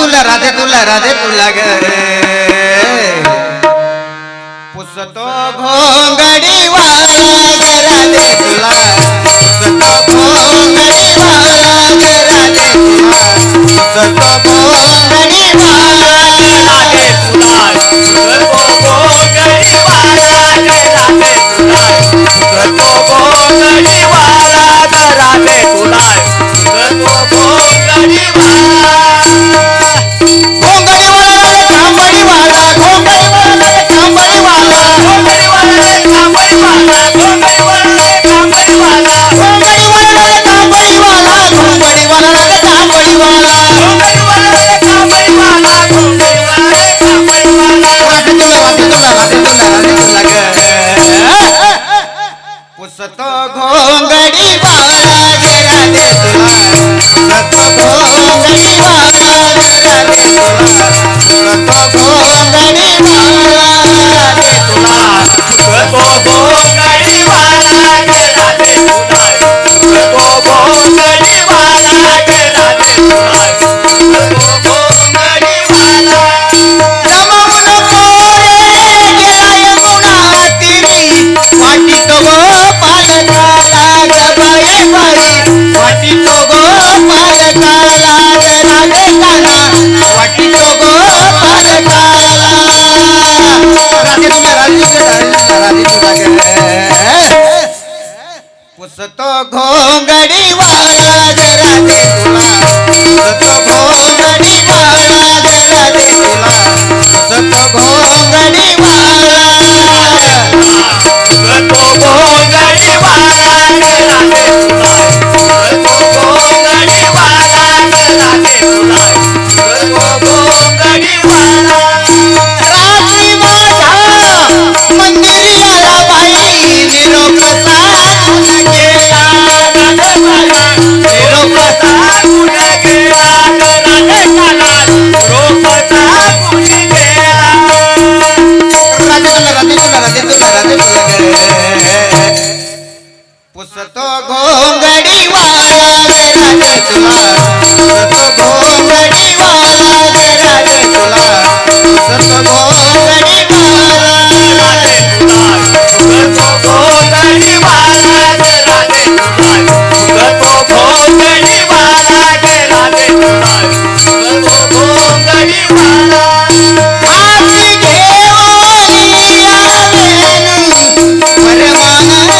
तुला राधे तुला राधे तुला घरे पुसतो घोंगडी वाला ग राधे तुला। पुसतो घोंगडी वाला ग राधे तुला। पुसतो घोंगडी वाला राधे राधे तुला। पुसतो वाला राधे Oh, तो घोंगडी वाला जरा देवा तो घोंगडी वाला जरा देवा तो घोंगडी वाला परमानंद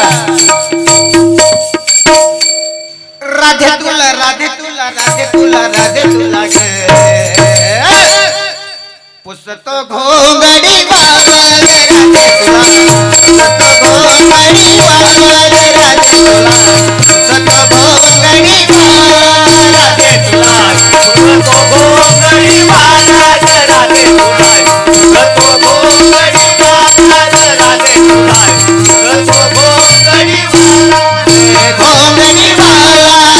राधे तुला राधे तुला राधे तुला राधे तुला गे. पुसतो घोंगडी बाबा राधे तुला. पुसतो घोंगडी बाबा